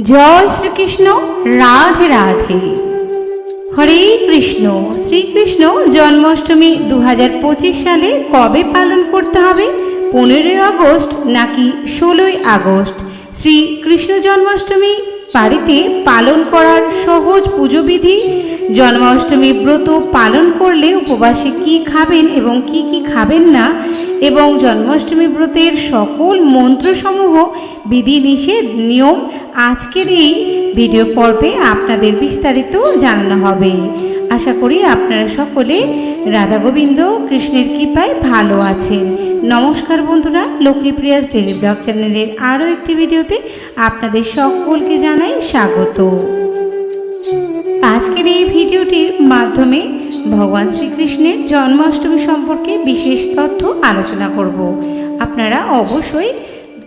জয় শ্রীকৃষ্ণ, রাধে রাধে। হরে কৃষ্ণ, শ্রীকৃষ্ণ, জন্মাষ্টমী দু হাজার পঁচিশ সালে কবে পালন করতে হবে? পনেরোই আগস্ট নাকি ষোলোই আগস্ট? শ্রী কৃষ্ণ জন্মাষ্টমী বাড়িতে পালন করার সহজ পুজোবিধি জন্মাষ্টমী ব্রত পালন করলে উপবাসে কি খাবেন এবং কি কি খাবেন না, এবং জন্মাষ্টমী ব্রতের সকল মন্ত্রসমূহ, বিধিনিষেধ, নিয়ম আজকের এই ভিডিও পর্বে আপনাদের বিস্তারিত জানানো হবে। আশা করি আপনারা সকলে রাধা গোবিন্দ কৃষ্ণের কৃপায় ভালো আছেন। নমস্কার বন্ধুরা লক্ষ্মীপ্রিয়াস ডেলি ব্লগ চ্যানেলের আরও একটি ভিডিওতে আপনাদের সকলকে জানাই স্বাগত। আজকের এই ভিডিওটির মাধ্যমে ভগবান শ্রীকৃষ্ণের জন্মাষ্টমী সম্পর্কে বিশেষ তথ্য আলোচনা করব। আপনারা অবশ্যই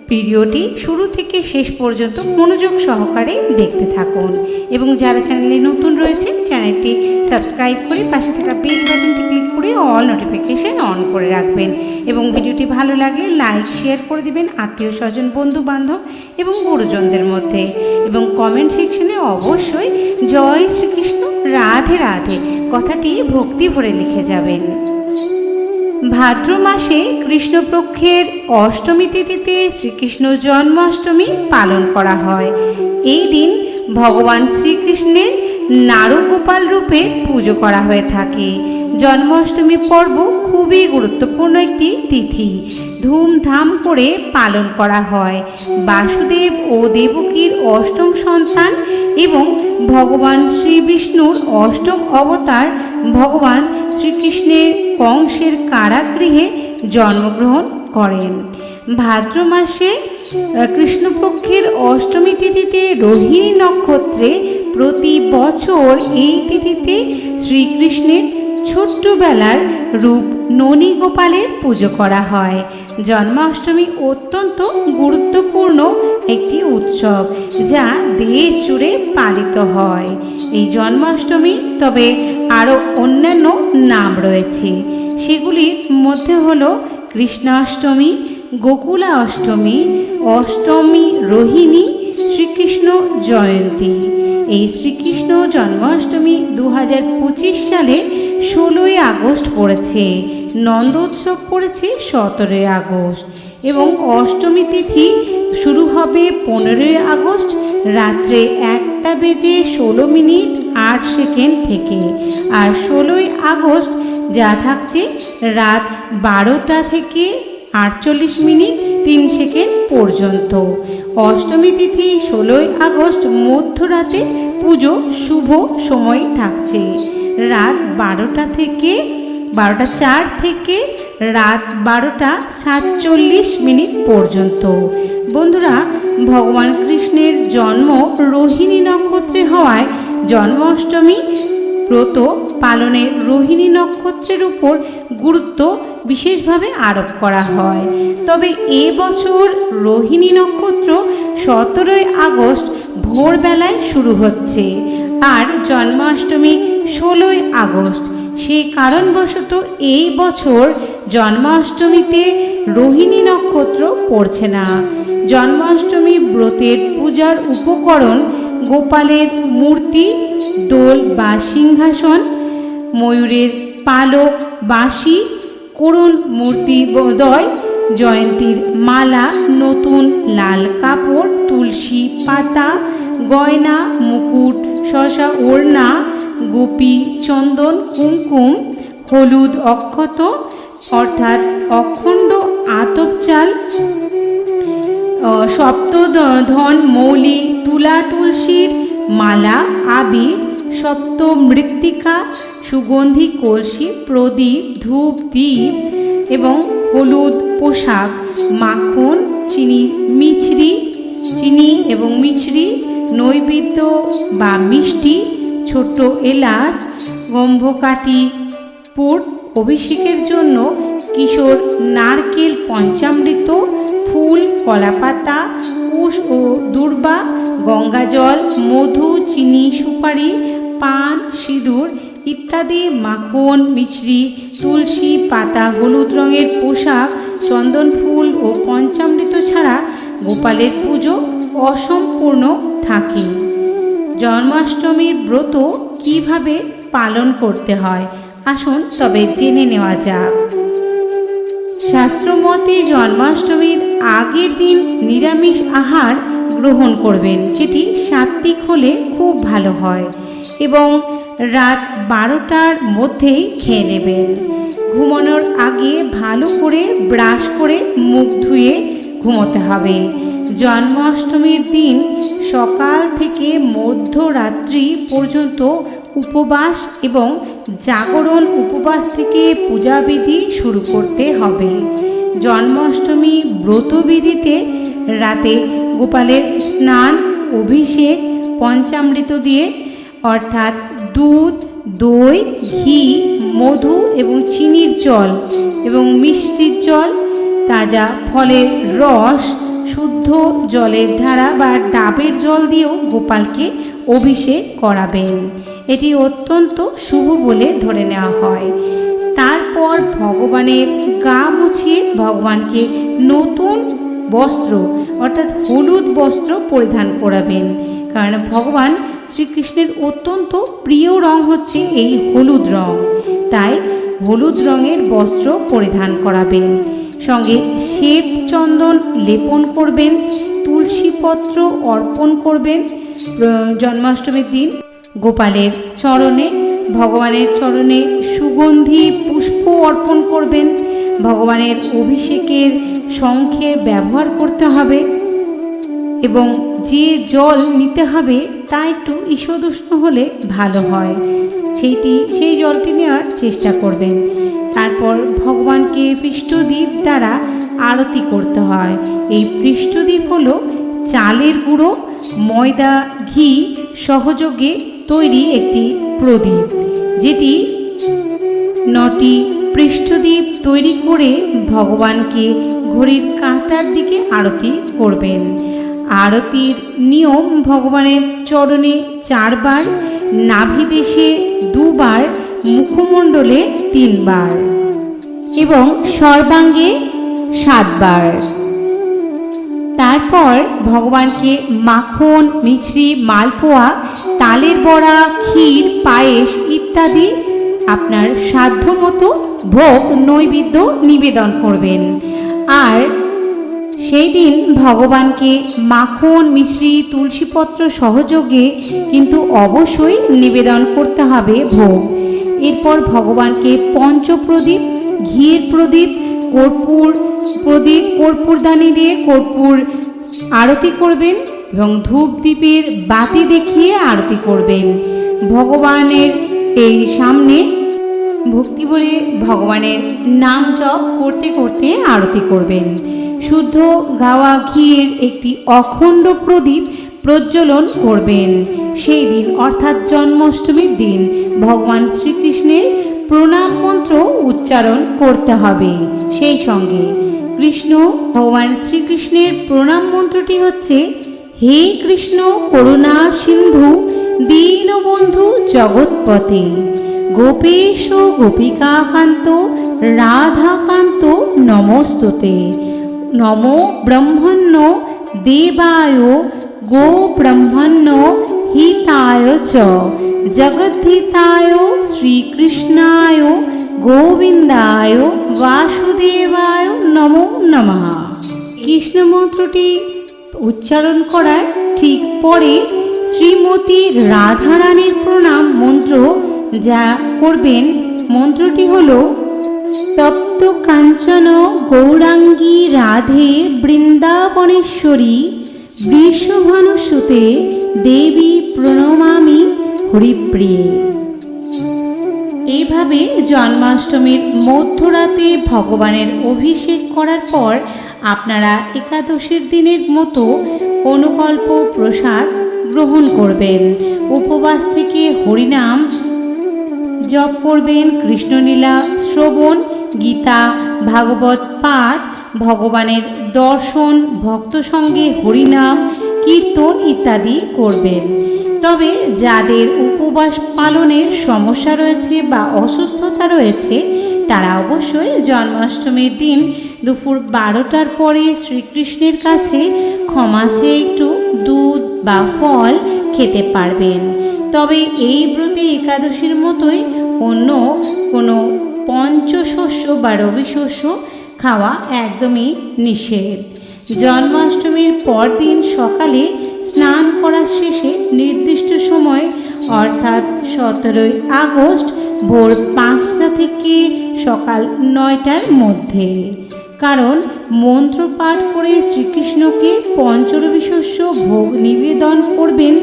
ভিডিওটি শুরু থেকে শেষ পর্যন্ত মনোযোগ সহকারে দেখতে থাকুন। এবং যারা চ্যানেলে নতুন রয়েছে চ্যানেলটি সাবস্ক্রাইব করে পাশে থাকা বেল বাটনটি করে অল নোটিফিকেশন অন করে রাখবেন। এবং ভিডিওটি ভালো লাগলে লাইক শেয়ার করে দিবেন আত্মীয় স্বজন, বন্ধু বান্ধব এবং গুরুজনদের মধ্যে। এবং কমেন্ট সেকশনে অবশ্যই জয় শ্রীকৃষ্ণ, রাধে রাধে কথাটি ভক্তি ভরে লিখে যাবেন। ভাদ্র মাসে কৃষ্ণপক্ষের অষ্টমী তিথিতে শ্রীকৃষ্ণ জন্মাষ্টমী পালন করা হয়। এই দিন ভগবান শ্রীকৃষ্ণের নারুগোপাল রূপে পুজো করা হয়ে থাকে। জন্মাষ্টমী পর্ব খুবই গুরুত্বপূর্ণ একটি তিথি। ধুমধাম করে পালন করা হয়। বাসুদেব ও দেবকীর অষ্টম সন্তান এবং ভগবান শ্রী বিষ্ণুর অষ্টম অবতার ভগবান শ্রীকৃষ্ণের কংসের কারাগৃহে জন্মগ্রহণ করেন। ভাদ্র মাসে কৃষ্ণপক্ষের অষ্টমী তিথিতে রোহিণী নক্ষত্রে প্রতি বছর এই তিথিতে শ্রীকৃষ্ণের ছোট্টবেলার রূপ ননী গোপালের পুজো করা হয়। জন্মাষ্টমী অত্যন্ত গুরুত্বপূর্ণ একটি উৎসব যা দেশ জুড়ে পালিত হয়। এই জন্মাষ্টমী তবে আরও অন্যান্য নাম রয়েছে। সেগুলির মধ্যে হলো কৃষ্ণাষ্টমী, গোকুলা অষ্টমী অষ্টমী রোহিণী, শ্রীকৃষ্ণ জয়ন্তী। এই শ্রীকৃষ্ণ জন্মাষ্টমী দু হাজার পঁচিশ সালে ষোলোই আগস্ট পড়েছে। নন্দোৎসব পড়েছে সতেরোই আগস্ট এবং অষ্টমী তিথি শুরু হবে পনেরোই আগস্ট রাত্রে একটা বেজে ষোলো মিনিট আট সেকেন্ড থেকে। আর ষোলোই আগস্ট যা থাকছে রাত বারোটা থেকে আটচল্লিশ মিনিট তিন সেকেন্ড পর্যন্ত। অষ্টমী তিথি ষোলোই আগস্ট মধ্যরাতে পুজো শুভ সময় থাকছে। রাত বারোটা থেকে, বারোটা চার থেকে রাত বারোটা সাতচল্লিশ মিনিট পর্যন্ত। বন্ধুরা, ভগবান কৃষ্ণের জন্ম রোহিণী নক্ষত্রে হওয়ায় জন্মাষ্টমী ব্রত পালনের রোহিণী নক্ষত্রের উপর গুরুত্ব বিশেষভাবে আরোপ করা হয়। তবে এ বছর রোহিণী নক্ষত্র সতেরোই আগস্ট ভোরবেলায় শুরু হচ্ছে আর জন্মাষ্টমী ষোলোই আগস্ট। সেই কারণবশত এই বছর জন্মাষ্টমীতে রোহিণী নক্ষত্র পড়ছে না। জন্মাষ্টমী ব্রতের পূজার উপকরণ গোপালের মূর্তি দোল বা সিংহাসন ময়ূরের পালক বাঁশি করুণ মূর্তি দয় জয়ন্তীর মালা নতুন লাল কাপড় তুলসী পাতা গয়না মুকুট শশা ওড়না গোপী চন্দন কুমকুম হলুদ অক্ষত অর্থাৎ অখণ্ড আতপ চাল আহ, সপ্তধন মৌলি তুলা তুলসীর মালা, আবির সপ্ত মৃত্তিকা সুগন্ধি কলসি, প্রদীপ, ধূপ দ্বীপ এবং হলুদ পোশাক, মাখন, চিনি মিছরি, চিনি এবং মিছরি, নৈবেদ্য বা মিষ্টি, ছোট এলাচ, গম্ভকাঠি, পুর, অভিষেকের জন্য কিশোর নারকেল পঞ্চামৃত, ফুল, কলাপাতা, কুশ ও দুর্বা গঙ্গাজল মধু, চিনি, সুপারি, পান, সিঁদুর ইত্যাদি, মাখন, মিছরি, তুলসী পাতা, হলুদ রঙের পোশাক, চন্দন ফুল ও পঞ্চামৃত ছাড়া গোপালের পুজো অসম্পূর্ণ থাকে। জন্মাষ্টমীর ব্রত কীভাবে পালন করতে হয়? আসুন তবে জেনে নেওয়া যাক। শাস্ত্রমতে জন্মাষ্টমীর আগের দিন নিরামিষ আহার গ্রহণ করবেন। যেটি সাত্বিক হলে খুব ভালো হয় এবং রাত বারোটার মধ্যেই খেয়ে নেবেন। ঘুমানোর আগে ভালো করে ব্রাশ করে মুখ ধুয়ে ঘুমোতে হবে। জন্মাষ্টমীর দিন সকাল থেকে মধ্যরাত্রি পর্যন্ত উপবাস এবং জাগরণ উপবাস থেকে পূজাবিধি শুরু করতে হবে। জন্মাষ্টমী ব্রতবিধিতে রাতে গোপালের স্নান, অভিষেক, পঞ্চামৃত দিয়ে, অর্থাৎ দুধ, দই, ঘি, মধু এবং চিনির জল এবং মিষ্টির জল, তাজা ফলের রস, শুদ্ধ জলের ধারা বা ডাবের জল দিয়েও গোপালকে অভিষেক করাবেন। এটি অত্যন্ত শুভ বলে ধরে নেওয়া হয়। তারপর ভগবানের গা মুছিয়ে ভগবানকে নতুন বস্ত্র, অর্থাৎ হলুদ বস্ত্র পরিধান করাবেন। কারণ ভগবান শ্রীকৃষ্ণের অত্যন্ত প্রিয় রং হচ্ছে এই হলুদ রং। তাই হলুদ রঙের বস্ত্র পরিধান করাবেন। সঙ্গে শ্বেত চন্দন লেপন করবেন, তুলসী পত্র অর্পণ করবেন। জন্মাষ্টমীর দিন গোপালের চরণে, ভগবানের চরণে সুগন্ধি পুষ্প অর্পণ করবেন। ভগবানের অভিষেকের শঙ্খের ব্যবহার করতে হবে এবং যে জল নিতে হবে তা একটু ঈষদুষ্ণ হলে ভালো হয়। সেইটি, সেই জলটি নেওয়ার চেষ্টা করবেন। তারপর ভগবানকে পৃষ্ঠদ্বীপ দ্বারা আরতি করতে হয়। এই পৃষ্ঠদ্বীপ হলো চালের গুঁড়ো, ময়দা, ঘি সহযোগে তৈরি একটি প্রদীপ, যেটি নটি পৃষ্ঠদ্বীপ তৈরি করে ভগবানকে ঘড়ির কাঁটার দিকে আরতি করবেন। আরতির নিয়ম ভগবানের চরণে চারবার নাভিদেশে দুবার, মুখমণ্ডলে তিনবার এবং সর্বাঙ্গে সাতবার। তারপর ভগবানকে মাখন, মিছরি, মালপোয়া, তালের বড়া, ক্ষীর, পায়েস ইত্যাদি আপনার সাধ্যমতো ভোগ, নৈবেদ্য নিবেদন করবেন। আর সেই দিন ভগবানকে মাখন মিশ্রি তুলসীপত্র সহযোগে কিন্তু অবশ্যই নিবেদন করতে হবে ভোগ। এরপর ভগবানকে পঞ্চপ্রদীপ, ঘিয়ের প্রদীপ, কর্পূর প্রদীপ কর্পূরদানি দিয়ে কর্পূর আরতি করবেন এবং ধূপ দ্বীপের বাতি দেখিয়ে আরতি করবেন। ভগবানের এই সামনে ভক্তি বলে ভগবানের নাম জপ করতে করতে আরতি করবেন। শুদ্ধ গাওয়া ঘিয়ের একটি অখণ্ড প্রদীপ প্রজ্বলন করবেন। সেই দিন অর্থাৎ জন্মাষ্টমীর দিন ভগবান শ্রীকৃষ্ণের প্রণাম মন্ত্র উচ্চারণ করতে হবে। সেই সঙ্গে কৃষ্ণ ভগবান শ্রীকৃষ্ণের প্রণাম মন্ত্রটি হচ্ছে, হে কৃষ্ণ করুণা সিন্ধু, দীনবন্ধু জগৎপতে গোপেশ গোপিকাকান্ত, রাধাকান্ত নমস্তুতে। নমো ব্রহ্মণ্য দেবায়, গো ব্রহ্মণ্য হিতায় চ। জগদ্ধিতায়, শ্রীকৃষ্ণায়, গোবিন্দায়, বাসুদেবায় নমো নমঃ। কৃষ্ণ মন্ত্রটি উচ্চারণ করার ঠিক পরে শ্রীমতী রাধারানীর প্রণাম মন্ত্র যা করবেন। মন্ত্রটি হলো, তপ্ত কাঞ্চন গৌরাঙ্গী রাধে বৃন্দাবনেশ্বরী, বৃষভানুসুতে দেবী প্রণমামি হরিপ্রিয়ে। এইভাবে জন্মাষ্টমীর মধ্যরাতে ভগবানের অভিষেক করার পর আপনারা একাদশীর দিনের মতো অনুকল্প প্রসাদ গ্রহণ করবেন। উপবাস থেকে হরিনাম জপ করবেন কৃষ্ণলীলা, শ্রবণ, গীতা, ভাগবত পাঠ, ভগবানের দর্শন, ভক্ত সঙ্গে হরিনাম, কীর্তন ইত্যাদি করবেন। তবে যাদের উপবাস পালনের সমস্যা রয়েছে বা অসুস্থতা রয়েছে, তারা অবশ্যই জন্মাষ্টমীর দিন দুপুর বারোটার পরে শ্রীকৃষ্ণের কাছে ক্ষমা চেয়ে একটু দুধ বা ফল খেতে পারবেন। তবে এই ব্রতে একাদশীর মতোই অন্য কোনো পঞ্চশস্য বা রবি শস্য খাওয়া একদমই নিষেধ। জন্মাষ্টমীর পরদিন সকালে স্নান করার শেষে নির্দিষ্ট সময়, অর্থাৎ সতেরোই আগস্ট ভোর পাঁচটা থেকে সকাল নয়টার মধ্যে। কারণ মন্ত্র পাঠ করে শ্রীকৃষ্ণকে পঞ্চরবি শস্য ভোগ নিবেদন করবেন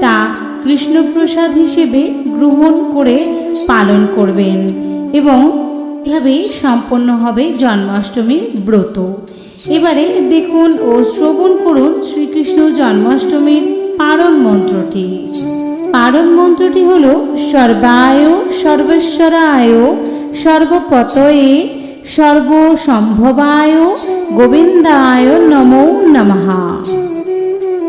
তা কৃষ্ণপ্রসাদ হিসেবে গ্রহণ করে পালন করবেন এবং এভাবেই সম্পন্ন হবে জন্মাষ্টমীর ব্রত। এবারে দেখুন ও শ্রবণ করুন শ্রীকৃষ্ণ জন্মাষ্টমীর পারণ মন্ত্রটি। পারণ মন্ত্রটি হল, সর্বায় সর্বেশ্বরায়, সর্বপতয়ে সর্বসম্ভবায়, গোবিন্দায় নমো নমহা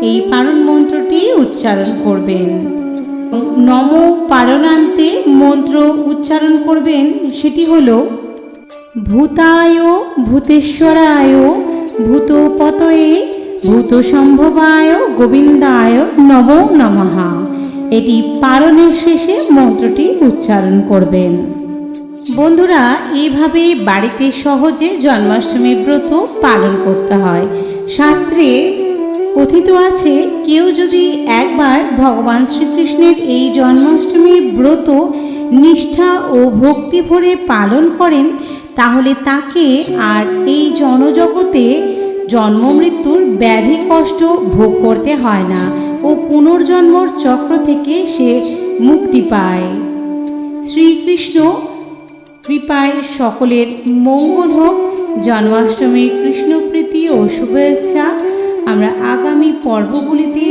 এই পারণ মন্ত্রটি উচ্চারণ করবেন। নম পারণান্তে মন্ত্র উচ্চারণ করবেন, সেটি হল, ভূতায় ভূতেশ্বরায় ভূতপতয়ে ভূত সম্ভবায় গোবিন্দায় নব নমহা এটি পারণের শেষে মন্ত্রটি উচ্চারণ করবেন। বন্ধুরা এইভাবে বাড়িতে সহজে জন্মাষ্টমী ব্রত পালন করতে হয়। শাস্ত্রে কথিত আছে, কেউ যদি একবার ভগবান শ্রীকৃষ্ণের এই জন্মাষ্টমীর ব্রত, নিষ্ঠা ও ভক্তি ভরে পালন করেন, তাহলে তাকে আর এই জনজগতে জন্ম মৃত্যুর ব্যাধি কষ্ট ভোগ করতে হয় না ও পুনর্জন্মর চক্র থেকে সে মুক্তি পায়। শ্রীকৃষ্ণ, কৃপায় সকলের মঙ্গল হোক। জন্মাষ্টমী কৃষ্ণপ্রীতি ও শুভেচ্ছা আমরা আগামী পর্বগুলিতে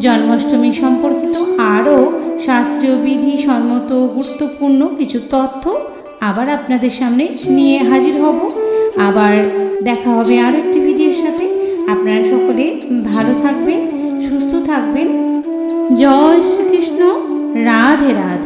জন্মাষ্টমী সম্পর্কিত আরও শাস্ত্রীয় বিধি সম্মত গুরুত্বপূর্ণ কিছু তথ্য আবার আপনাদের সামনে নিয়ে হাজির হব। আবার দেখা হবে আরও একটি ভিডিওর সাথে। আপনারা সকলে ভালো থাকবেন, সুস্থ থাকবেন। জয় শ্রীকৃষ্ণ। রাধে রাধে।